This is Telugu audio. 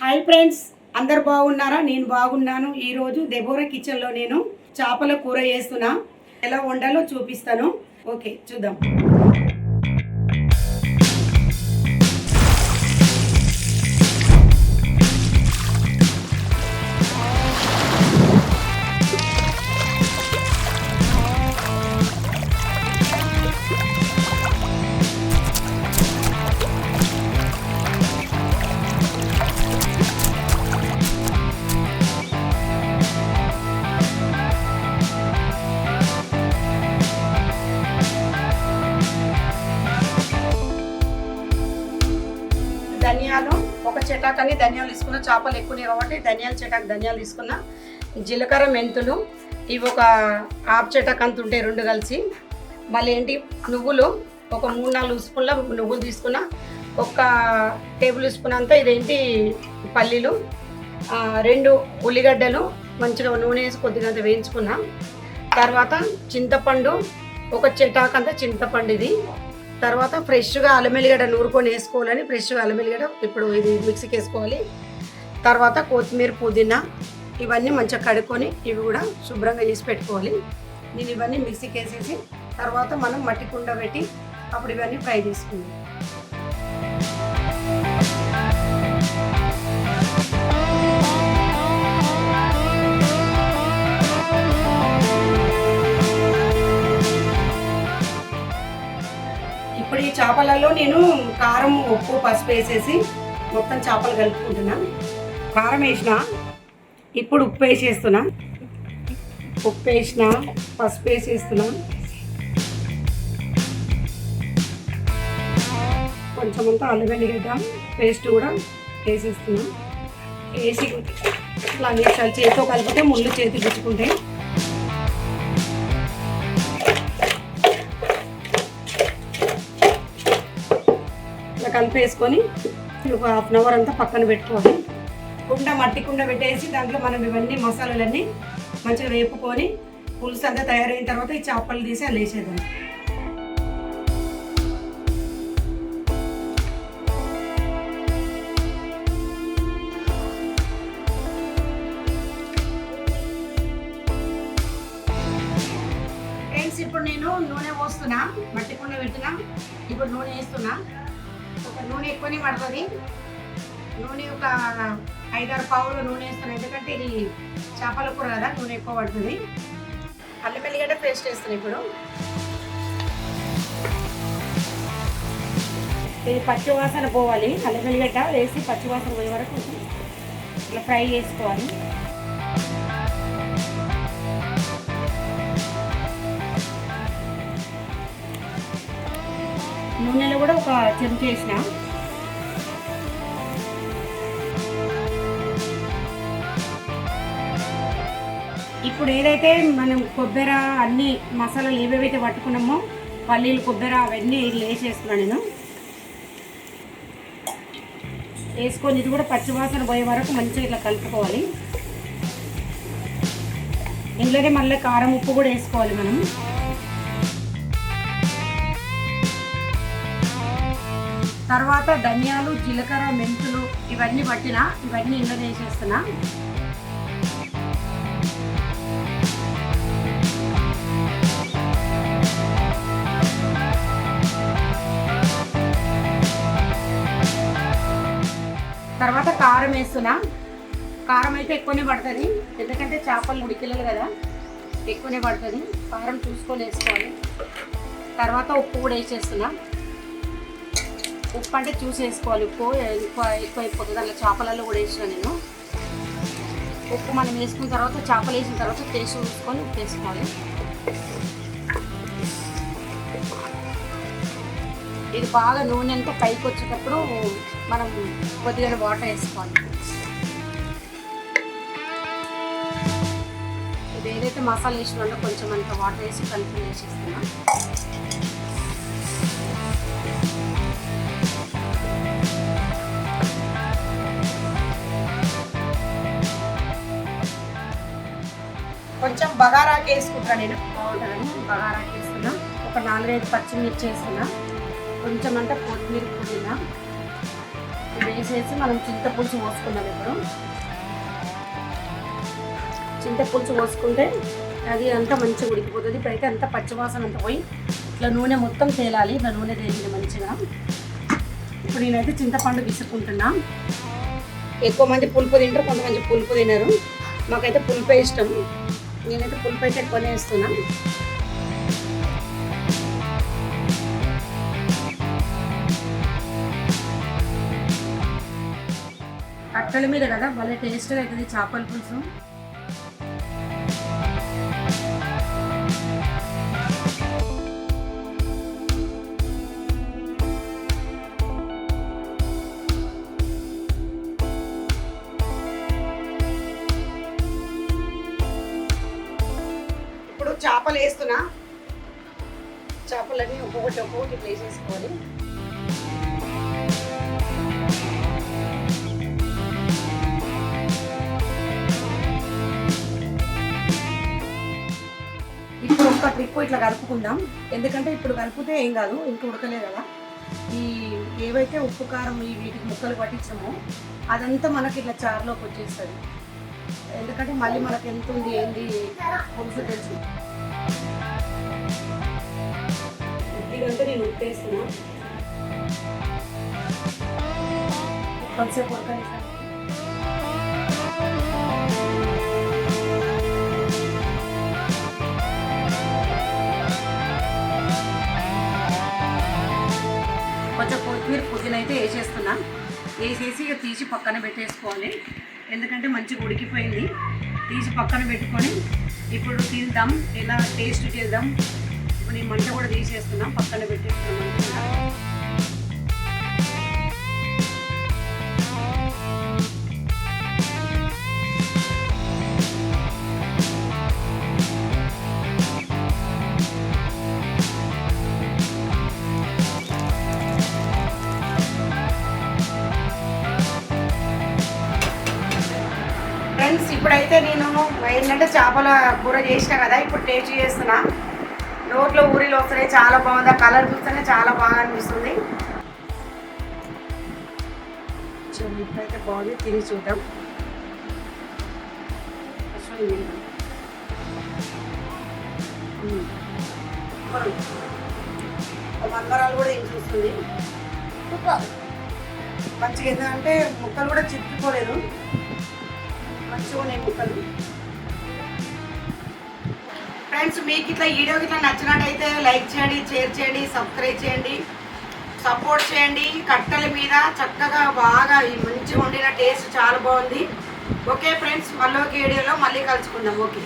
హాయ్ ఫ్రెండ్స్ అందరు బాగున్నారా? నేను బాగున్నాను. ఈరోజు దెబోరా కిచెన్లో నేను చేపల కూర చేస్తున్నా. ఎలా వండాలో చూపిస్తాను. ఓకే చూద్దాం. ధనియాలు తీసుకున్న చేపలు ఎక్కువనే కాబట్టి ధనియాలు చెటాకు ధనియాలు తీసుకున్న జీలకర్ర మెంతులు ఇవి ఒక హాఫ్ చెటాక్ అంత ఉంటాయి రెండు కలిసి. మళ్ళీ ఏంటి? నువ్వులు ఒక మూడు నాలుగు స్పూన్ల నువ్వులు తీసుకున్న ఒక టేబుల్ స్పూన్ అంతా ఇదేంటి? పల్లీలు రెండు ఉల్లిగడ్డలు మంచిగా నూనె వేసి కొద్దిగా అంత వేయించుకున్నా. తర్వాత చింతపండు ఒక చెటాక్ చింతపండు ఇది. తర్వాత ఫ్రెష్గా అల్లం వెల్లిగడ్డ నూరుకొని వేసుకోవాలని ఫ్రెష్గా అల్లం ఎల్లిగడ్డ ఇప్పుడు ఇది మిక్సీకి వేసుకోవాలి. తర్వాత కొత్తిమీర పుదీనా ఇవన్నీ మంచిగా కడుక్కొని ఇవి కూడా శుభ్రంగా చేసి పెట్టుకోవాలి. నేను ఇవన్నీ మిక్సీకి వేసేసి తర్వాత మనం మట్టి కుండ పెట్టి అప్పుడు ఇవన్నీ ఫ్రై చేసుకుందాం. చేపలలో నేను కారం ఉప్పు పసుపు వేసేసి మొత్తం చేపలు కలుపుకుంటున్నా. కారం వేసిన ఇప్పుడు ఉప్పు వేసేస్తున్నా. ఉప్పు వేసిన పసుపు వేసేస్తున్నా. కొంచెం అంతా అల్లం వెల్లిగడ్డ పేస్ట్ కూడా వేసేస్తున్నాం. వేసి ఇట్లా చేతితో కలిపితే ముళ్ళు చేతి గుచ్చుకుంటాయి. కలిపేసుకొని ఒక హాఫ్ అన్ అవర్ అంతా పక్కన పెట్టుకోవాలి. కుండ మట్టి కుండ పెట్టేసి దాంట్లో మనం ఇవన్నీ మసాలాలన్నీ మంచిగా వేపుకొని పులుసు అంతా తయారైన తర్వాత ఈ చేపలు తీసి అలా వేసేద్దాం. ఫ్రెండ్స్ ఇప్పుడు నేను నూనె పోస్తున్నా మట్టి కుండ పెట్టినా ఇప్పుడు నూనె వేస్తున్నా. నూనె ఎక్కువనే పడుతుంది. నూనె ఒక ఐదారు పావులు నూనె వేస్తాను. ఎందుకంటే ఇది చేపల కూర కదా నూనె ఎక్కువ పడుతుంది. అల్లం ఎల్లిగడ్డ పేస్ట్ వేస్తాను ఇప్పుడు. ఇది పచ్చి వాసన పోవాలి. అల్లం ఎల్లిగడ్డ వేసి పచ్చి వాసన పోయే వరకు ఇట్లా ఫ్రై చేసుకోవాలి. నూనెలో కూడా ఒక చెంచా వేసిన. ఇప్పుడు ఏదైతే మనం కొబ్బరి అన్ని మసాలాలు ఏవేవైతే పట్టుకున్నామో పల్లీలు కొబ్బరి అవన్నీ వేసేస్తున్నాను నేను. వేసుకొని ఇది కూడా పచ్చివాసన పోయే వరకు మంచిగా ఇట్లా కలుపుకోవాలి. ఇందులోనే మళ్ళీ కారం ఉప్పు కూడా వేసుకోవాలి మనం. తర్వాత ధనియాలు జీలకర్ర మెంతులు ఇవన్నీ పట్టిన ఇవన్నీ ఇందులో వేసేస్తున్నా. తర్వాత కారం వేస్తున్నా. కారం అయితే ఎక్కువనే పడుతుంది. ఎందుకంటే చేపలు ఉడికిలేదు కదా ఎక్కువనే పడుతుంది. కారం చూసుకొని వేసుకోవాలి. తర్వాత ఉప్పు కూడా వేసేస్తున్నా. ఉప్పు అంటే చూసి వేసుకోవాలి. ఉప్పు ఎక్కువ ఎక్కువ అయిపోతుంది. అలా చేపలలో కూడా వేసిన నేను. ఉప్పు మనం వేసుకున్న తర్వాత చేపలు వేసిన తర్వాత టేస్ట్ చూసుకొని ఉప్పు వేసుకోవాలి. ఇది బాగా నూనె అంతా పైకి వచ్చేటప్పుడు మనం కొద్దిగా వాటర్ వేసుకోవాలి. ఇది ఏదైతే మసాలా వేసినా కొంచెం అంత వాటర్ వేసి కలిపి వేసేస్తున్నాం. కొంచెం బగారాకి వేసుకుంటాను నేను. బాగుంటుందని బగారాకి వేస్తున్నా ఒక నాలుగైదు పచ్చిమిర్చి వేస్తున్నా కొంచెం అంటే కొత్తిమీర పుదీనా. వేసేసి వేసి మనం చింతపులుసు పోసుకున్నాం ఇప్పుడు. చింతపులుసు పోసుకుంటే అది అంతా మంచిగా ఉడికిపోతుంది. ఇప్పుడైతే అంతా పచ్చివాసన అంతా పోయి ఇట్లా నూనె మొత్తం తేలాలి. ఇట్లా నూనె తేలింది మంచిగా. ఇప్పుడు నేనైతే చింతపండు విసుకుంటున్నా ఎక్కువ మంది పులుపు తింటారు కొంతమంది పులుపు తినరు. మాకైతే పులుపే ఇష్టం. నేనైతే ఫుల్ అయితే ఎక్కువనే వేస్తున్నా కట్టెల మీద కదా భలే టేస్ట్గా అవుతుంది చేపల పులుసు. వేస్తున్నా చేపలన్నీ ఒక్కొక్కటి ఒక్కొక్కటి ప్లేస్ ఇప్పుడు ఒక్క ట్రిప్ ఇట్లా కలుపుకుందాం. ఎందుకంటే ఇప్పుడు కలిపితే ఏం కాదు ఇంకా ఉడకలేదు కదా. ఈ ఏవైతే ఉప్పు కారం ఈ వీటికి ముక్కలు పట్టించామో అదంతా మనకి ఇట్లా చారులోకి వచ్చేస్తుంది. ఎందుకంటే మళ్ళీ మనకు ఎంత ఉంది ఏంది పులుసు తెలుసు. ఇదంతా నేను ఉడకనిస్తాను కొంచెం కొత్తిమీర పుదీనా అయితే వేసేస్తున్నా. వేసేసి ఇక తీసి పక్కన పెట్టేసుకోవాలి. ఎందుకంటే మంచిగా ఉడికిపోయింది. తీసి పక్కన పెట్టుకొని ఇప్పుడు తిందాం. ఎలా టేస్ట్ చేద్దాం. ఇప్పుడు నేను మంట కూడా తీసేస్తున్నాం పక్కన పెట్టేస్తున్నాం ఫ్రెండ్స్ ఇప్పుడైతే నేను ఏంటంటే చేపల కూర చేసిన కదా ఇప్పుడు టేస్ట్ చేస్తున్నా. నోట్లో ఊరిలో వస్తున్నాయి చాలా బాగుంది. ఆ కలర్ చూస్తేనే చాలా బాగా అనిపిస్తుంది. చూడండి, ఇప్పుడైతే బాగుంది తిని చూద్దాం. ఫస్ట్ కూడా ఏం చూస్తుంది? మంచిగా ఏంటంటే ముక్కలు కూడా చిక్కుకోలేదు. మంచిగా ఉన్నాయి ముక్కలు. ఫ్రెండ్స్ మీకు ఇట్లా వీడియో ఇట్లా నచ్చినట్టయితే లైక్ చేయండి షేర్ చేయండి సబ్స్క్రైబ్ చేయండి. సపోర్ట్ చేయండి. కట్టెల మీద చక్కగా బాగా మంచిగా వండిన టేస్ట్ చాలా బాగుంది. ఓకే ఫ్రెండ్స్ మళ్ళీ ఒక వీడియోలో మళ్ళీ కలుసుకుందాం. ఓకే.